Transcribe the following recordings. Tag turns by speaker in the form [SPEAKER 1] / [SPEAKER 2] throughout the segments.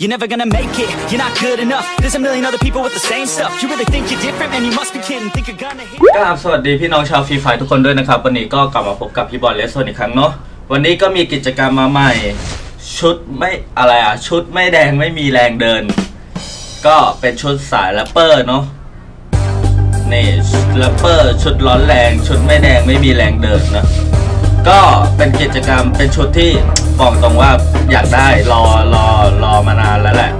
[SPEAKER 1] You're never gonna make it, you're not good enough. There's a million other people with the same stuff. You really think you're different, man? You must be kidding. Think you're gonna hit.
[SPEAKER 2] กราบสวัสดีพี่น้องชาวฟรีไฟทุกคนด้วยนะครับ วันนี้ก็กลับมาพบกับพี่บอลเลสโซนอีกครั้งเนาะวันนี้ก็มีกิจกรรมมาใหม่ ชุดไม่อะไรอะชุดไม่แดงไม่มีแรงเดิน ก็เป็นชุดสายแรปเปอร์เนาะนี่แรปเปอร์ชุดร้อนแรง ชุดไม่แดงไม่มีแรงเดินนะก็เป็นกิจกรรมเป็นชุดที่บอกตรงว่าอยากได้รอ มานานแล้วแหละ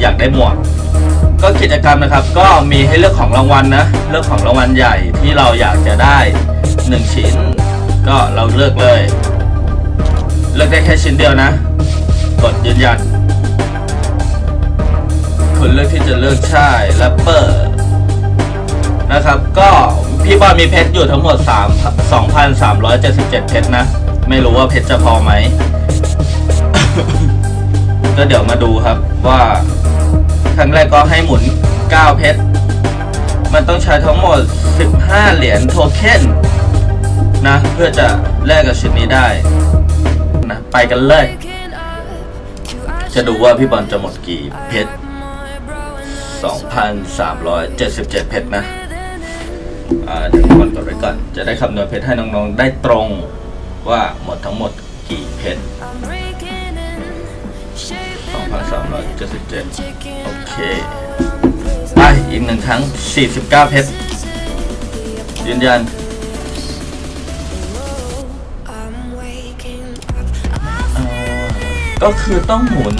[SPEAKER 2] อยากได้หมวก ก็กิจกรรมนะครับ ก็มีให้เลือกของรางวัลนะ เลือกของรางวัลใหญ่ที่เราอยากจะได้ 1 ชิ้น ก็เราเลือกเลย เลือกได้แค่ชิ้นเดียวนะ กดยืนยัน คุณเลือกที่จะเลือกใช่แรปเปอร์นะครับ ก็พี่บอลมีเพชรอยู่ทั้งหมด 3 2,377 เพชรนะ ไม่รู้ว่าเพชรจะพอไหม ก็เดี๋ยวมาดูครับว่าครั้งแรกก็ให้หมุน 9 เพชร มันต้องใช้ทั้งหมด 15 เหรียญโทเค็นนะ เพื่อจะแลกกับชุดนี้ได้นะไปกันเลย จะดูว่าพี่บอลจะหมดกี่เพชร 2,377 เพชรนะอ่าเดี๋ยวพี่บอลกดไว้ก่อน จะได้คำนวณเพชรให้น้องๆ ได้ตรงว่าหมดทั้งหมดกี่เพชร 2,377 โอเค ไปอีกหนึ่งครั้ง 49 เพชร ยืนยันก็คือต้องหมุน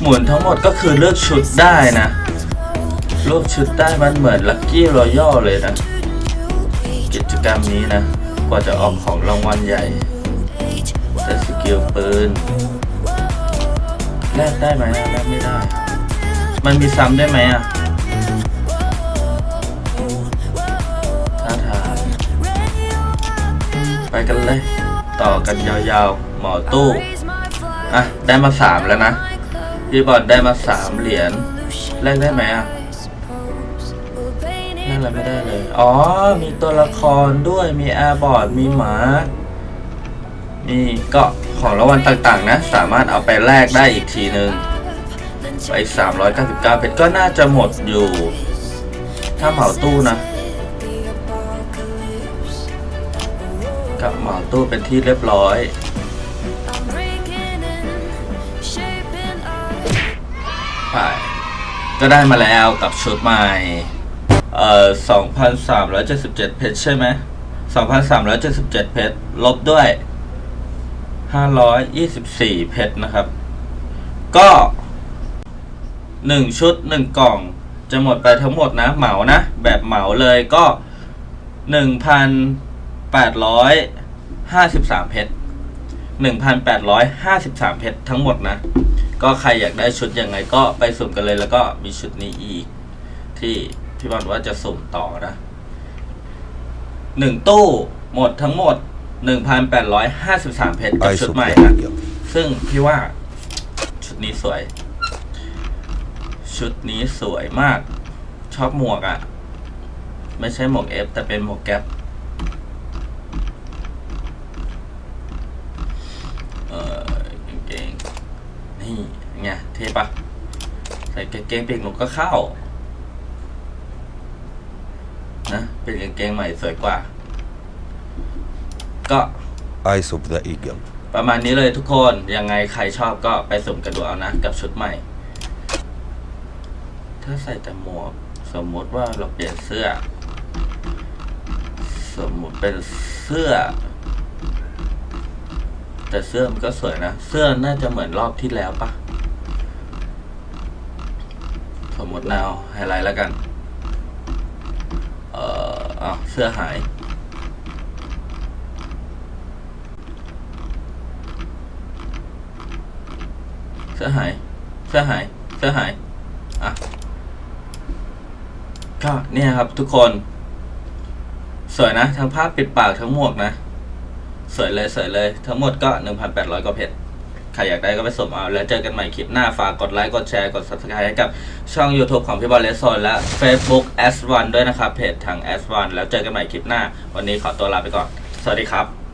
[SPEAKER 2] หมุนทั้งหมดก็คือเลือกชุดได้นะเลือกชุดได้มันเหมือนลัคกี้รอยัลเลยนะ กิจกรรมนี้นะ กว่าจะออกของรางวัลใหญ่แต่สกิลปืน แลกได้ไหมอะแลกไม่ได้ มันมีซ้ำได้ไหมอะท่าทางไปกันเลย ต่อกันยาวๆ หมอตู้ อะ ได้มาสามแล้วนะ พี่บอลได้มาสามเหรียญ แลกได้ไหมอะแลกอะไรไม่ได้เลย อ๋อ มีตัวละครด้วย มีแอร์บอร์ด มีหมา มีก็ของรางวัลต่างๆ นะ สามารถเอาไปแลกได้อีกทีหนึ่งไป 399 เพชรก็น่าจะหมดอยู่ ถ้าเหมาตู้นะ กับเหมาตู้เป็นที่เรียบร้อยไปก็ได้มาแล้วกับชุดใหม่ เอ่อ 2,377 เพชรใช่ไหม 2,377 เพชรลบด้วย 524เพชรนะครับ ก็1ชุด1กล่องจะหมดไปทั้งหมดนะเหมานะ แบบเหมาเลยก็1,853เพชร1,853เพชรทั้งหมดนะ ก็ใครอยากได้ชุดยังไงก็ไปสุ่มกันเลยแล้วก็มีชุดนี้อีก ที่พี่บอลว่าจะสุ่มต่อนะหนึ่งตู้หมดทั้งหมด 1,853 เพชรกับ
[SPEAKER 3] Eyes
[SPEAKER 2] ชุด
[SPEAKER 3] of
[SPEAKER 2] ใหม่
[SPEAKER 3] the
[SPEAKER 2] นะ
[SPEAKER 3] eagle.
[SPEAKER 2] ซึ่งพี่ว่าชุดนี้สวย ชุดนี้สวยมาก ชอบหมวกอะ่ะ ไม่ใช่หมวกเอฟแต่เป็นหมวกแก๊ปเออกางเกงนี่ไงเท่ปะใส่กางเกงเปียกหนุก็เข้า นะ เป็นกางเกงใหม่สวยกว่า ก็
[SPEAKER 3] Eyes of the eagle.
[SPEAKER 2] ประมาณนี้เลยทุกคน ยังไงใครชอบก็ไปสุ่มกันดูเอานะ กับชุดใหม่ ถ้าใส่แต่หมวก สมมติว่าเราเปลี่ยนเสื้อ สมมติเป็นเสื้อ แต่เสื้อมันก็สวยนะ เสื้อน่าจะเหมือนรอบที่แล้วปะสมมตินาวไฮไลท์แล้วกัน เอ่ออ้าวเสื้อหาย เสื้อหายเสื้อหายเสื้อหายอะก็เนี่ยครับทุกคน สวยนะ ทั้งภาพปิดปากทั้งหมวกนะ สวยเลยสวยเลย ทั้งหมดก็1,800กว่าเพชรใครอยากได้ก็ไปสมเอา แล้วเจอกันใหม่คลิปหน้าฝากกดไลค์ กดแชร์ กด subscribe ให้กับช่อง YouTube ของพี่บอลเลสโซนและ Facebook S1 ด้วยนะครับ เพจทาง S1 แล้วเจอกันใหม่คลิปหน้า วันนี้ขอตัวลาไปก่อน สวัสดีครับ